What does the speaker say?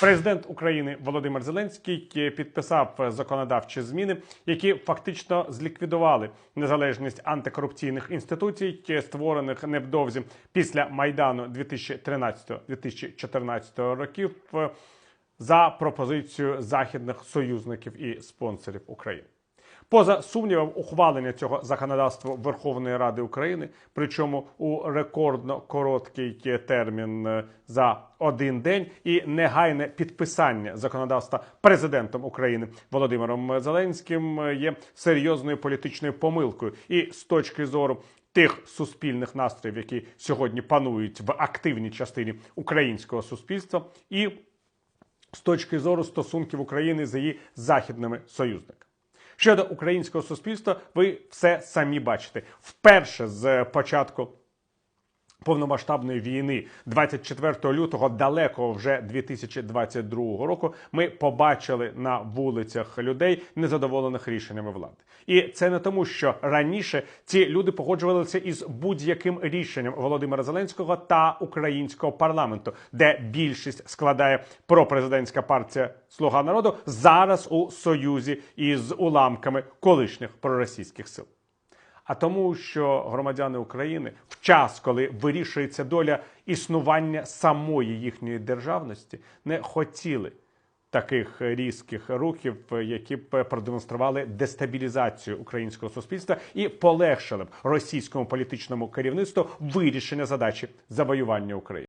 Президент України Володимир Зеленський підписав законодавчі зміни, які фактично зліквідували незалежність антикорупційних інституцій, створених невдовзі після майдану 2013-2014 років, за пропозицією західних союзників і спонсорів України. Поза сумнівом, ухвалення цього законодавства Верховної Ради України, причому у рекордно короткий термін е, за один день, і негайне підписання законодавства президентом України Володимиром Зеленським е, є серйозною політичною помилкою. І з точки зору тих суспільних настроїв, які сьогодні панують в активній частині українського суспільства, і з точки зору стосунків України з її західними союзниками. Щодо українського суспільства, ви все самі бачите. Вперше з початку повномасштабної війни, 24 лютого, далекого вже 2022 року, ми побачили на вулицях людей незадоволених рішеннями влади. І це не тому, що раніше ці люди погоджувалися із будь-яким рішенням Володимира Зеленського та українського парламенту, де більшість складає пропрезидентська партія Слуга народу зараз у союзі із уламками колишніх проросійських сил. А тому, що громадяни України в час, коли вирішується доля існування самої їхньої державності, не хотіли таких різких рухів, які б продемонстрували дестабілізацію українського суспільства і полегшили б російському політичному керівництву вирішення задачі завоювання України.